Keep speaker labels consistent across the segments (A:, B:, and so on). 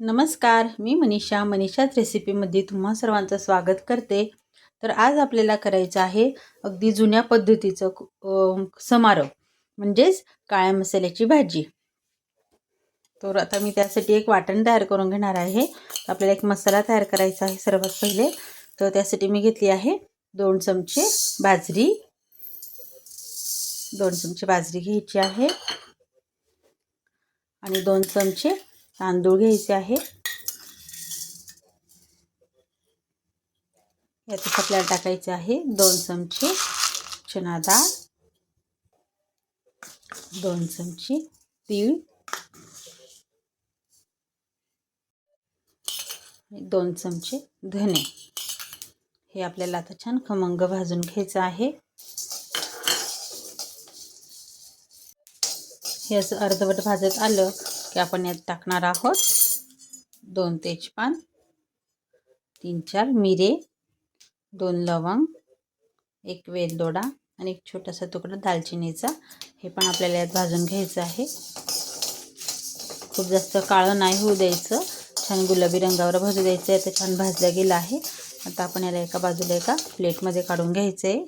A: नमस्कार मी मनीषा. मनीषाच रेसिपीमध्ये तुम्हा सर्वांचं स्वागत करते. तर आज आपल्याला करायचं आहे अगदी जुन्या पद्धतीचं अं, समारंभ म्हणजेच काळ्या मसाल्याची भाजी. तर आता मी त्यासाठी एक वाटण तयार करून घेणार आहे. आपल्याला एक मसाला तयार करायचा आहे सर्वात पहिले. तर त्यासाठी मी घेतली आहे दोन चमचे बाजरी. दोन चमचे बाजरी घ्यायची आहे. आणि दोन चमचे तांदूळ घ्यायचे आहे. यातच आपल्याला टाकायचे आहे दोन चमचे चना डाळ दोन चमचे तीळ दोन चमचे धने. हे आपल्याला आता छान खमंग भाजून घ्यायचं आहे. हे असं अर्धवट भाजत आलं की आपण यात टाकणार आहोत. दोन तेजपान तीन चार मिरे दोन लवंग एक वेलदोडा आणि एक छोटासा तुकडा दालचिनीचा. हे पण आपल्याला यात भाजून घ्यायचं आहे. खूप जास्त काळं नाही होऊ द्यायचं. छान गुलाबी रंगावर भाजू द्यायचं आहे. ते छान भाजलं गेलं आहे. आता आपण याला एका बाजूला एका प्लेटमध्ये काढून घ्यायचं आहे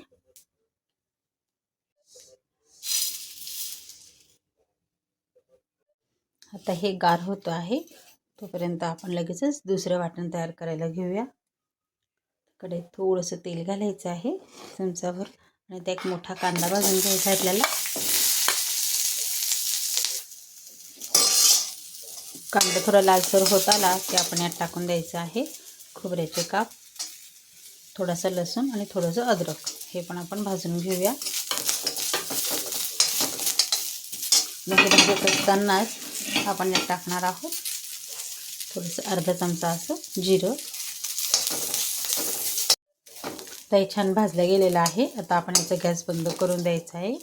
A: आता हे गार होतं आहे. तोपर्यंत आपण लगेचच दुसरं वाटण तयार करायला घेऊया. कडे थोडंसं तेल घालायचं आहे चमचाभर आणि त्या एक मोठा कांदा भाजून घ्यायचा आपल्याला. कांदा थोडा लालसर होत आला की आपण यात टाकून द्यायचं आहे खोबऱ्याचे काप थोडासा लसूण आणि थोडंसं अद्रक. हे पण आपण भाजून घेऊया. म्हणजे भाजत असतानाच आपण यात टाकणार आहोत. थोडंसं अर्धा चमचा असं जिरं. तर छान भाजलं गेलेलं आहे. आता आपण याचा गॅस बंद करून द्यायचा आहे.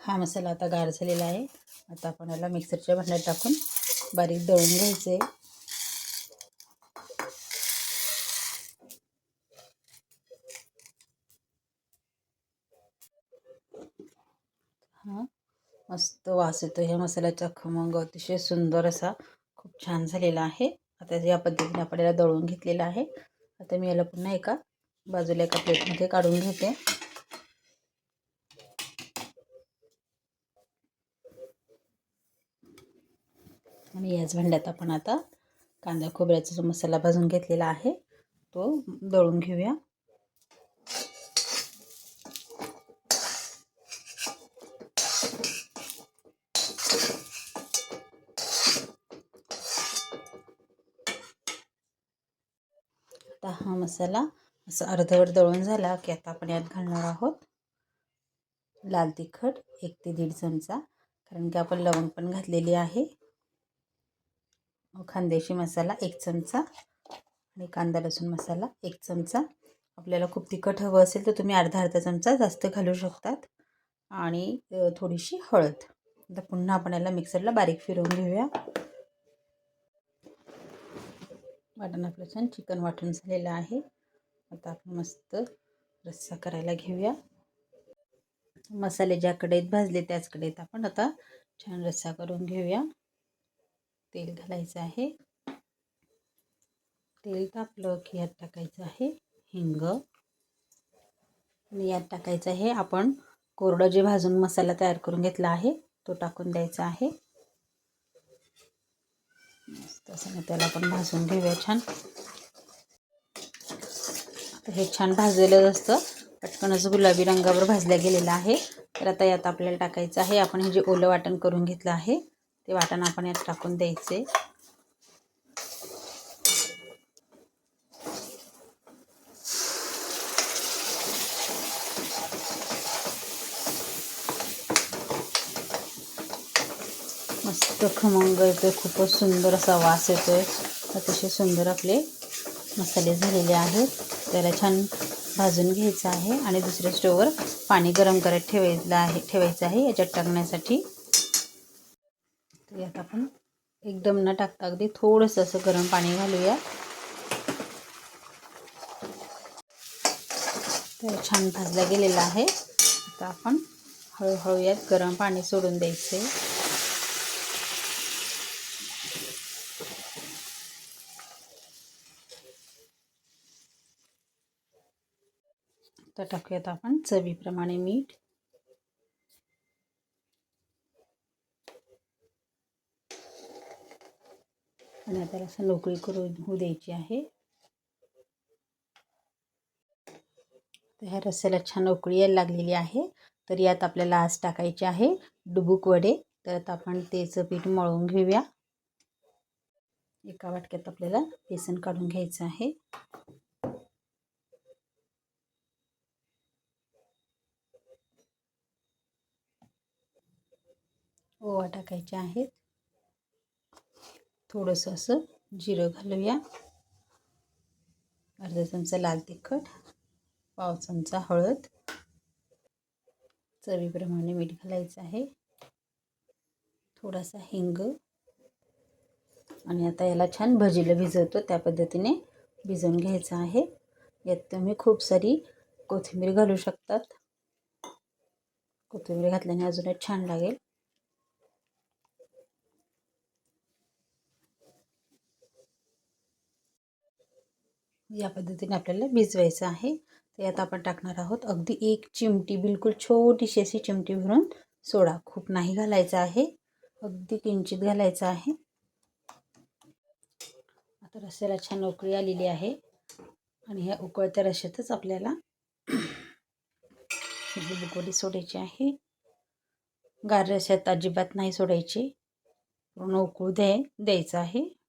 A: हा मसाला आता गार झालेला आहे. आता आपण याला मिक्सरच्या भांड्यात टाकून बारीक दळून घ्यायचं. आहे हां. मस्त वास येतो. ह्या मसाल्याचा खमंग अतिशय सुंदर असा खूप छान झालेला आहे. आता या पद्धतीने आपण याला दळून घेतलेला आहे. आता मी याला पुन्हा एका बाजूला एका प्लेटमध्ये काढून घेते. आणि याच भांड्यात आपण आता कांदा खोबऱ्याचा जो मसाला भाजून घेतलेला आहे तो दळून घेऊया. आता हा मसाला असं अर्धवट दळून झाला की आता आपण यात घालणार आहोत. लाल तिखट एक ते दीड चमचा कारण की आपण लवंग पण घातलेली आहे. खानदेशी मसाला एक चमचा आणि कांदा लसूण मसाला एक चमचा. आपल्याला खूप तिखट हवं असेल तर तुम्ही अर्धा अर्धा चमचा जास्त घालू शकतात. आणि थोडीशी हळद. आता पुन्हा आपण याला मिक्सरला बारीक फिरवून घेऊया. वाटण आपलं छान चिकन वाटण झालेलं आहे. आता आपण मस्त रस्सा करायला घेऊया. मसाले ज्या कडेत भाजले त्याच कडेत आपण आता छान रस्सा करून घेऊया. तेल घालायचं आहे. तेल तापलं की यात टाकायचं आहे हिंग. आणि यात टाकायचं आहे आपण कोरडं जे भाजून मसाला तयार करून घेतला आहे तो टाकून द्यायचा आहे. मस्त असं त्याला आपण भाजून घेऊया छान. आता हे छान भाजलेलं असतं. पटकनच गुलाबी रंगावर भाजल्या गेलेलं आहे. तर आता यात आपल्याला टाकायचं आहे. आपण हे जे ओलं वाटण करून घेतलं आहे ते वाटण आपण यात टाकून द्यायचे. मस्त खमंग येतो खूपच सुंदर असा वास येतो आहे अतिशय सुंदर आपले मसाले झालेले आहेत. त्याला छान भाजून घ्यायचं आहे आणि दुसऱ्या स्टोववर पाणी गरम करत ठेवायचं आहे ठेवायचं आहे. याच्यात टाकण्यासाठी यात आपण एकदम न टाकता अगदी थोडंसं असं गरम पाणी घालूया. तर छान भाजला गेलेला आहे. आता आपण हळूहळू यात गरम पाणी सोडून द्यायचं आहे आता टाकूयात आपण चवीप्रमाणे मीठ. आणि आता असं नोकरी करून होऊ द्यायची आहे. तर ह्या रस्स्याला छान उकळी यायला लागलेली आहे. तर यात आपल्याला आज टाकायचे आहे डुबुक वडे. तर आता आपण तेचं पीठ मळून घेऊया. एका वाटक्यात आपल्याला बेसन काढून घ्यायचं आहे. ओवा टाकायचे आहेत. थोडंसं असं जिरं घालूया. अर्धा चमचा लाल तिखट पाव चमचा हळद. चवीप्रमाणे मीठ घालायचं आहे. थोडासा हिंग. आणि आता याला छान भजीला भिजवतो. त्या पद्धतीने भिजवून घ्यायचं आहे. यात तुम्ही खूप सारी कोथिंबीर घालू शकतात. कोथिंबीर घातल्याने अजूनच छान लागेल. या पद्धतीने आपल्याला भिजवायचं आहे. तर यात आपण टाकणार आहोत. अगदी एक चिमटी बिलकुल छोटीशी अशी चिमटी भरून सोडा. खूप नाही घालायचा आहे. अगदी किंचित घालायचं आहे. आता रस्याला छान उकळी आलेली आहे. आणि ह्या उकळत्या रश्यातच आपल्याला बुकोडी सोडायची आहे. गार रश्यात अजिबात नाही सोडायची. पूर्ण उकळू द्याय द्यायचं आहे.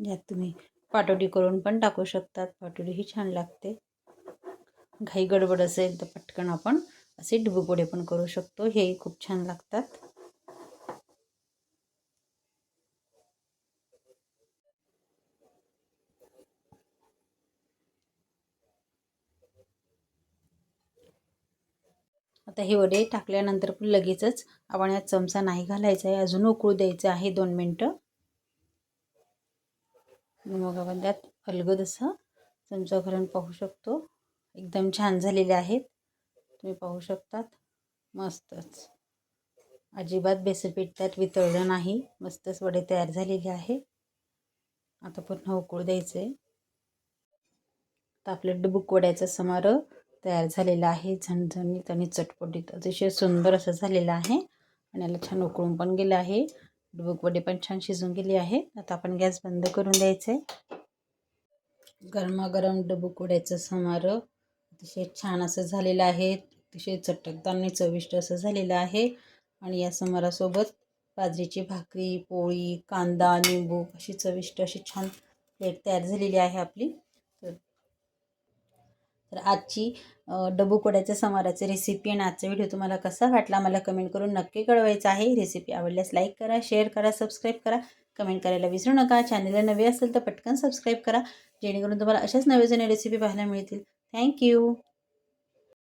A: ज्यात तुम्ही पाटोडी करून पण टाकू शकतात. पाटोडी ही छान लागते. घाई गडबड असेल तर पटकन आपण असे डुबुपोडे पण करू शकतो. हेही खूप छान लागतात. आता हे वडे टाकल्यानंतर पण लगेचच आपण यात चमचा नाही घालायचा आहे. अजून उकळू द्यायचं आहे दोन मिनटं. मग आपण त्यात अलगद असं चमचा पाहू शकतो. एकदम छान झालेले आहेत. तुम्ही पाहू शकतात. मस्तच. अजिबात बेसनपीठ त्यात वितळलं नाही. मस्तच वडे तयार झालेले आहे. आता पुन्हा उकळू द्यायचं आहे आता आपलं डुबुक वड्याचा समारोह तयार झालेला आहे. झणझणीत आणि चटपटीत. अतिशय सुंदर असं झालेलं आहे. आणि याला छान उकळून पण गेलं आहे. वडे पण छान शिजून गेली आहे. आता आपण गॅस बंद करून द्यायचं आहे गरमागरम डबूक वड्याचं समारोह अतिशय छान असं झालेलं आहे. अतिशय चटकदार आणि चविष्ट असं झालेलं आहे. आणि या समारासोबत बाजरीची भाकरी पोळी कांदा निंबू अशी चविष्ट अशी छान प्लेट तयार झालेली आहे आपली. तर आजची डबूक वड्याच्या समाराची रेसिपी आणि आजचा व्हिडिओ तुम्हाला कसा वाटला मला कमेंट करून नक्की कळवायचा आहे. रेसिपी आवडल्यास लाईक करा शेअर करा सबस्क्राईब करा. कमेंट करायला विसरू नका. चॅनलला नवे असेल तर पटकन सबस्क्राईब करा. जेणेकरून तुम्हाला अशाच नवे जुने रेसिपी पाहायला मिळतील. थँक्यू